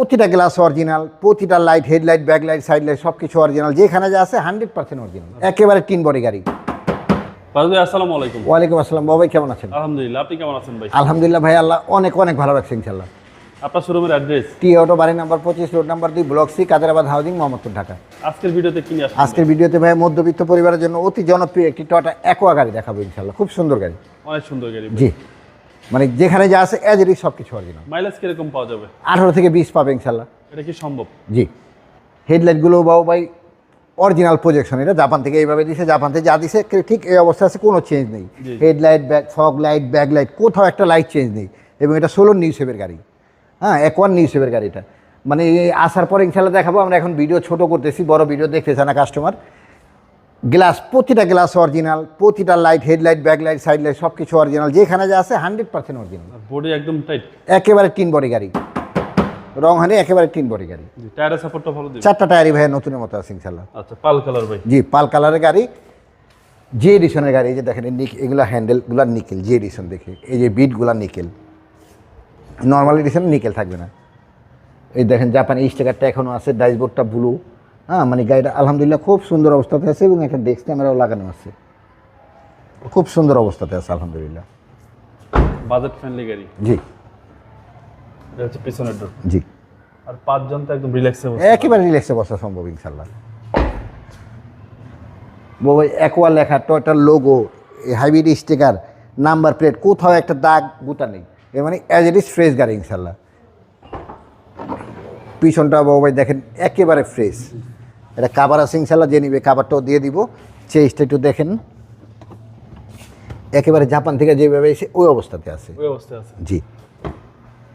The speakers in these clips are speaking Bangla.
প্রতিটা গ্লাস অরিজিনাল প্রতিটা light headlight backlight side light সব কিছু অরিজিনাল। যেখানে যা আছে হান্ড্রেড পার্সেন্ট অরিজিনাল একেবারে তিন বডি গাড়ি। আসসালামু আলাইকুম। ওয়ালাইকুম আসসালাম। বাবাই কেমন আছেন? আলহামদুলিল্লাহ আপনি কেমন আছেন ভাই? আলহামদুলিল্লাহ ভাই আল্লাহ অনেক অনেক ভালো রাখছে ইনশাল্লাহ আপনার শোরুমের অ্যাড্রেস টি অটো বাড়ি নাম্বার পঁচিশ রোড নাম্বার দুই block C Kaderabad housing Mohammadpur Dhaka. আজকের ভিডিওতে কি আজকের ভিডিওতে ভাই মধ্যবিত্ত পরিবারের জন্য অতি জনপ্রিয় একটি টটা অ্যাকোয়া গাড়ি দেখাবো ইনশাল্লাহ খুব সুন্দর গাড়ি। অনেক সুন্দর গাড়ি জি। মানে যেখানে যা আছে অ্যাজ ইট সব কিছু অরিজিনাল মাইলেজ কীরকম পাওয়া যাবে? আঠারো থেকে বিশ পাবে ইনশাল্লাহ। এটা কি সম্ভব? জি। হেডলাইটগুলো বাবু ভাই অরিজিনাল প্রজেকশন এটা জাপান থেকে এইভাবে দিছে জাপান থেকে যা দিছে ঠিক এই অবস্থা আছে কোনো চেঞ্জ নেই। Headlight back fog light back light কোথাও একটা লাইট চেঞ্জ নেই। এবং এটা ষোলো নিউ সেভের গাড়ি। হ্যাঁ একওয়ান নিউ সেভের গাড়িটা। মানে আসার পরে ইনশাল্লাহ দেখাবো। আমরা এখন ভিডিও ছোট করতেছি বড় ভিডিও দেখতেছে না কাস্টমার গ্লাস প্রতিটা গ্লাস অরিজিনাল প্রতিটা light headlight backlight side light সব কিছু অরিজিনাল যেখানে যা আছে হান্ড্রেড পার্সেন্ট অরিজিনাল বডি একদম টাইট একেবারে তিন বডি গাড়ি। রং হানি একেবারে তিন বডি গাড়ি। টায়ারের সাপোর্টটা ভালো দিবে। চারটা টায়ারি ভাই নতুনের মতো আছে ইনশাল্লাহ আচ্ছা পাল কালার ভাই। জি পাল কালারের গাড়ি। যে এডিশনের গাড়ি এই যে দেখেন নিক এগুলো হ্যান্ডেলগুলো নিকেল যে এডিশন দেখে। এই যে বিটগুলো নিকেল নর্মাল এডিশন নিকেল থাকবে না। এই দেখেন জাপানি স্টিকারটা এখনও আছে ডাইসবোর্ডটা ব্লু হ্যাঁ মানে গাড়িটা আলহামদুলিল্লাহ খুব সুন্দর অবস্থাতে আছে এবং একটা ডেস্ক ক্যামেরাও লাগানো আছে। খুব সুন্দর অবস্থাতে আছে আলহামদুলিল্লাহ। বাজেট ফ্রেন্ডলি গাড়ি। জি। এটা হচ্ছে পিছনের ডোর জি। আর পাঁচজন তো একদম রিল্যাক্সে বসে একেবারে রিল্যাক্সে বসা সম্ভব ইনশাল্লাহ বই একোয়া লেখা টয়টার logo hybrid sticker number plate কোথাও একটা দাগ গুতা নেই। এর মানে অ্যাজ ইট ইজ ফ্রেশ গাড়ি ইনশাল্লাহ পিছনটা বাবাই দেখেন একেবারে ফ্রেশ এটা কাবার আছে ইনশাল্লাহ যে নিবে কাবারটাও দিয়ে দিব। চেষ্টা একটু দেখেন। একেবারে জাপান থেকে যেভাবে এসে ওই অবস্থাতে আছে। ওই অবস্থায় আছে। জি।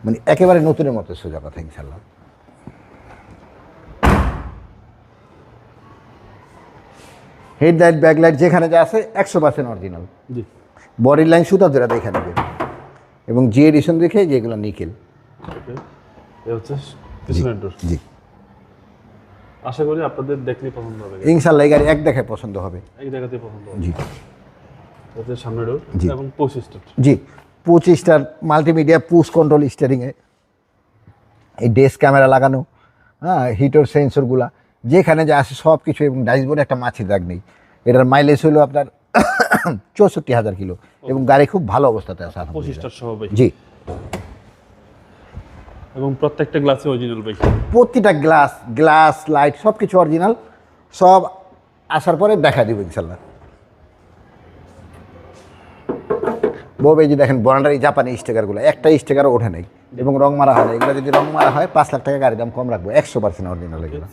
মানে একেবারে নতুনের মতো সোজা কথা ইনশাল্লাহ হেডলাইট ব্যাকলাইট যেখানে যা আছে একশো পার্সেন্ট অরিজিনাল জি। বডির লাইন সুতা ধরে দেখা দেবে এবং জি এডিশন দেখে যেগুলো নিকেল। হচ্ছে জি। আশা করি আপনাদের দেখলেই পছন্দ হবে ইনশাল্লাহ এই গাড়ি এক দেখায় পছন্দ হবে। এক জায়গাতেই পছন্দ হবে। জি। এটা ডোর জি। এবং পঁচিশটা জি পঁচিশটার মাল্টিমিডিয়া পুশ কন্ট্রোল স্টারিংয়ে এই ডেস্ক ক্যামেরা লাগানো হ্যাঁ হিটার সেন্সরগুলা যেখানে যা আছে সব কিছু এবং ডাইসবোর্ডে একটা মাছির দাগ নেই। এটার মাইলেজ হলো আপনার চৌষট্টি হাজার কিলো। এবং গাড়ি খুব ভালো অবস্থাতে আছে জি। এবং প্রত্যেকটা গ্লাসে অরিজিনাল ভাই প্রতিটা গ্লাস গ্লাস লাইট সব কিছু অরিজিনাল সব আসার পরে দেখা দিব ইনশাল্লাহ। বউ এই যে দেখেন বনাডারি জাপানি স্টিকারগুলো একটা স্টিকারও ওঠে নাই। এবং রং মারা হয় এগুলো যদি রং মারা হয় পাঁচ লাখ টাকা গাড়ির দাম কম রাখব। একশো পার্সেন্ট অরিজিনাল এগুলো।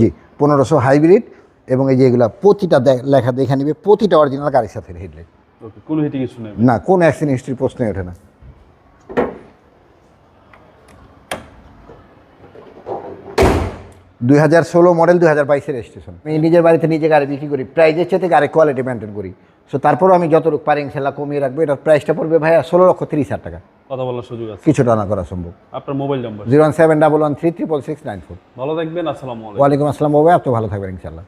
জি পনেরোশো হাইব্রিড এবং এই যে এগুলো প্রতিটা লেখা দেখে নিবে প্রতিটা অরিজিনাল গাড়ির সাথে হেডলাইট ওকে কোনো হিটিং ইস্যু নেই। না কোন অ্যাক্সিডেন্ট হিস্ট্রি প্রশ্নই ওঠে না। দুই হাজার ষোলো মডেল দুই হাজার বাইশের রেজিস্ট্রেশন আমি নিজের বাড়িতে নিজে গাড়ি বিক্রি করি প্রাইজের চেয়ে গাড়ি কোয়ালিটি মেনটেন করি। সো তারপরও আমি যতটুকু পারি সেলা কমিয়ে রাখব। এটার প্রাইসটা পড়বে ভাইয়া ষোলো লক্ষ তিরিশ হাজার টাকা। কথা বলার সুযোগ আছে। কিছু টানা করা সম্ভব। আপনার mobile number zero one seven double one three triple six nine four. ভালো থাকবেন আসসালামু আলাইকুম। ওয়ালাইকুম আসসালাম বাবা আপনি ভালো থাকবেন ইনশাল্লাহ।